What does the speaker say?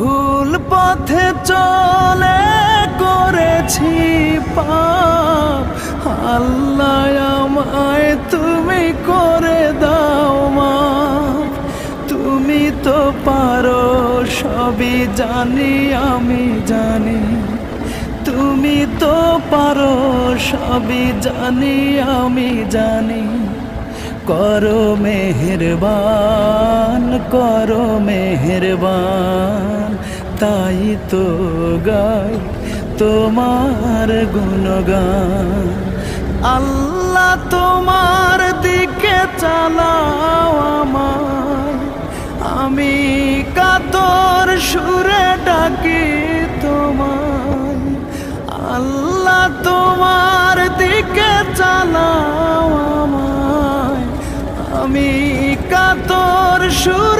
ভুল পথে চলে করেছি পাপ। আল্লাহ আমায় তুমি করে দাও মা তুমি তো পারো, সবই জানি, আমি জানি। তুমি তো পারো, সবই জানি, আমি জানি। করো মেহেরবান করো মেহেরবান। তাই তো গাই তোমার গুণগান। আল্লাহ তোমার দিকে চালাও আমায়। আমি কাতর সুরে ডাকি তোমায়। আল্লাহ তোমার দিকে চালাও আমায়। আমি কাতর সুরে